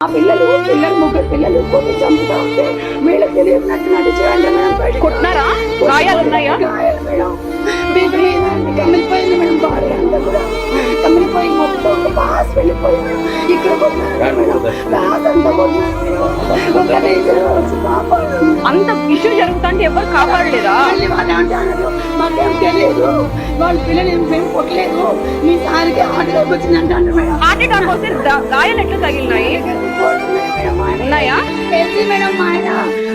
ఆ పిల్లలు పిల్లలు ముగ్గురు పిల్లలు కొట్టి చంపుతా ఉంటే వీళ్ళకి తెలియనట్టు నడి చేయండి మేడం. కొట్టినారా? గాయాలు ఉన్నాయా? గాయాలు మేడం. బీపీ కమిలిపోయింది మేడం బాడీ అంతా కూడా. కమిలిపోయి మొత్తం బాస్ వెళ్ళిపోయింది ఇక్కడ కొట్టినారు మేడం. అంతా కొట్టినారు మేడం. ఒక రీజన్ వచ్చి కాపాడు అంత ఇష్యూ జరుగుతుంటే ఎవరు కాపాడలేదా? వాళ్ళు మాకేం తెలియదు వాళ్ళ పిల్లలు ఏం మేము కొట్టలేదు. మీ సార్కి ఆటలోకి వచ్చింది అంటారు మేడం. హార్ట్ అటాక్ వస్తే గాయాలు ఎట్లా తగిలినాయి? ఉన్నాయా? మేడం మా ఆయన.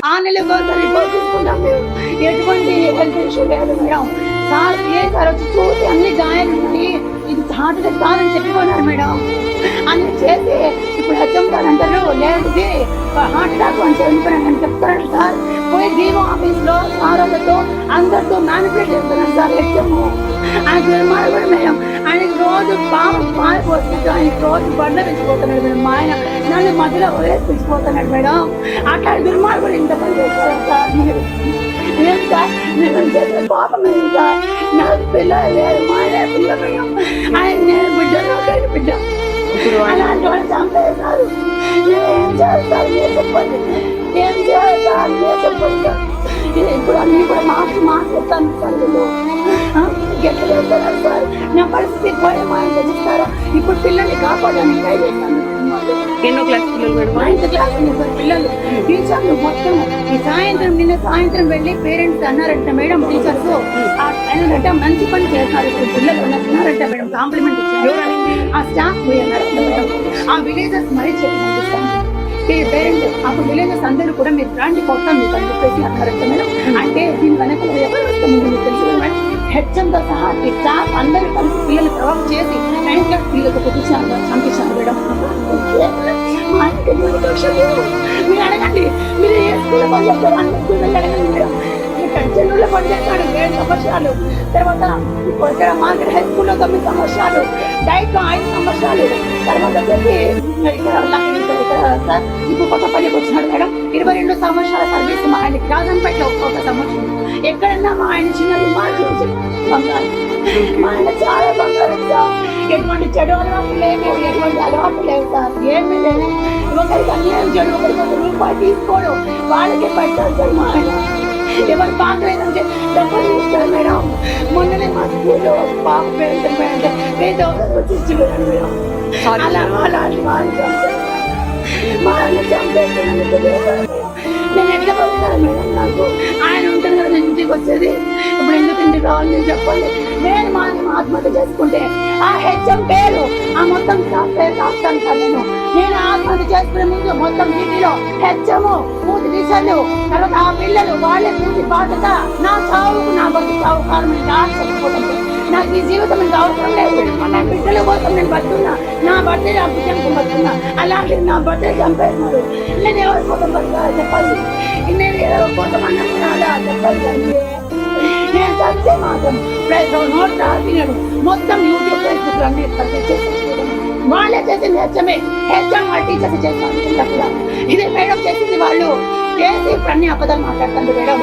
ఆ నెలకు రిపోర్ట్ తీసుకుంటాం మేము. ఎటువంటి హెల్త్ ఇష్యూ లేదు మేడం. సార్ ఏ సార్ వచ్చి చూసి అన్ని గాయాలు ఉన్నాయి ఇది హార్ట్ అటాక్ కాదని చెప్పిపోయినారు మేడం. అన్ని చేసి ఇప్పుడు హెచ్ఎం సార్ అంటారు లేదు హార్ట్ అటాక్ అని చెప్పిపోయినాను చెప్తారు సార్. పోయి జీవో ఆఫీస్లో సారోళ్ళతో అందరితో మ్యానిపులేట్ చేస్తున్నారు సార్ హెచ్ఎం ఆయన కూడా మేడం ఆయనకి రోజు పాలు పోసినట్టు ఆయనకి రోజు బండ్ల పెంచిపోతున్నాడు మేడం. మా ఆయన నన్ను మధ్యలో వదిలేసి పెంచిపోతున్నాడు మేడం. అట్లా దుర్మార్గుడు ఇంత పని చేస్తారు సార్. మీరు ఏం సార్? నేను చేసిన పాపం ఏం సార్? నాకు పిల్లలు లేరు మా ఆయన పిల్ల మేడం. ఆయన నేను బిడ్డ నాకు బిడ్డ. అలాంటి వాళ్ళు చంపేశారు. ఏం చేస్తారు మీరు చెప్పండి? ఏం సార్ మీరు చెప్పండి ఇప్పుడు అన్ని కూడా మాకు మాట్లాడతాను సార్ చేస్తున్నారు సార్ నా పరిస్థితి మా ఇంట్లో చూస్తారా ఇప్పుడు పిల్లల్ని కాపాడడానికి ట్రై చేస్తాను ఎన్నో క్లాస్ పిల్లలు. నైన్త్ క్లాస్ పిల్లలు టీచర్లు మొత్తం ఈ సాయంత్రం నిన్న సాయంత్రం వెళ్ళి పేరెంట్స్ అన్నారంట మేడం టీచర్స్ ఆయనంట మంచి పని చేస్తారు. ఇప్పుడు పిల్లలు అన్నారంట మేడం కాంప్లిమెంట్ ఇచ్చారు. ఆ స్టాఫ్ అన్నారంట మేడం. ఆ విలేజెస్ మరీ చెప్పి పంపిస్తాను ఈ పేరెంట్ అప్పుడు విలేజెస్ అందరూ కూడా మీరు రాండి కొత్త మీకు అని చెప్పేసి అన్నారంట మేడం. అంటే దీని వెనక ఎవరు వస్తాము మీకు తెలుసు మేడం? హెచ్ఎంతో సహా స్టాఫ్ అందరూ కలిసి పిల్లలు ప్రొవోక్ చేసి నైన్త్ క్లాస్ పిల్లలకు కుట్టించారు చంపించారు మేడం మీరు అడగండి మీరు ఏ స్కూల్లో పని చేస్తారు అన్ని స్కూల్ అడగండి మేడం. ఇక్కడ చెన్నూరులో పని చేస్తాడు ఏడు సంవత్సరాలు తర్వాత ఇక్కడ మార్కెట్ హై స్కూల్లో తొమ్మిది సంవత్సరాలు డైట్లో ఐదు సంవత్సరాలు తర్వాత వచ్చేసి ఇరవై రెండు సంవత్సరాల సర్వీస్ మా ఆయనకి రాజంపేటలో ఒక సంవత్సరం ఎక్కడన్నా మా ఆయన చిన్నది మార్చి బంగారు మా ఆయన చాలా బంగారం సార్ ఎటువంటి చెడు అలవాటు లేవు ఎటువంటి అలవాటు లేవు సార్ ఏమీ లేవు ఒకరికి అన్యాయం చెడు ఒకరికి ఒక రూపాయి తీసుకోడు వాళ్ళకి పెట్టాలి సార్ మా ఆయన ఎవరు బాగలేదంటే డబ్బులు ఇస్తారు మేడం మొన్ననే మా స్కూల్లో పాప పేరు పేరు పేద వచ్చి ఇచ్చి వెళ్ళండి మేడం అలా అలాంటి వాళ్ళు చంపారు మా ఆయన చంపేస్తున్నాను ఎందుకు ఆయన ఉంటుంది కదా నేను ఇంటికి వచ్చేది. ఇప్పుడు ఎందుకు ఇంటికి రావాలి నేను చెప్పండి నేను మా ఆత్మహత్య చేసుకుంటే ఆ హెచ్ఎం పేరు ఆ మొత్తం స్టాఫ్ పేరు రాస్తాను సార్ నేను. నేను ఆత్మహత్య చేసుకునే ముందు మొత్తం సిటీలో హెచ్ఎం పూర్తి దిశలు తర్వాత ఆ పిల్లలు వాళ్ళే పూర్తి బాధ్యత నా చావుకు నా బతుకు చావు కారణం నాకు ఈ జీవితం ఇంకా అవసరం లేదు నా బిడ్డల కోసం నేను బతున్నా నా బర్త్డే నా బతున్నా అలాంటి నా బర్త్డే చంపేస్తున్నాడు నేను ఎవరి కోసం బతకాలి చెప్పాలి నేను ఎవరి కోసం అన్నం చెప్పాలి నేను చస్తే మాత్రం ప్రతి నోట్ రాసినాడు మొత్తం యూట్యూబ్ ఫేస్బుక్ అన్ని వాళ్ళే చేసింది హెచ్చమే హెచ్చం వాళ్ళ టీచర్స్ చేస్తాను ఇది మేడం చేసింది వాళ్ళు. చేసి ఇప్పుడు అన్ని అబద్ధాలు మాట్లాడుతుంది మేడం.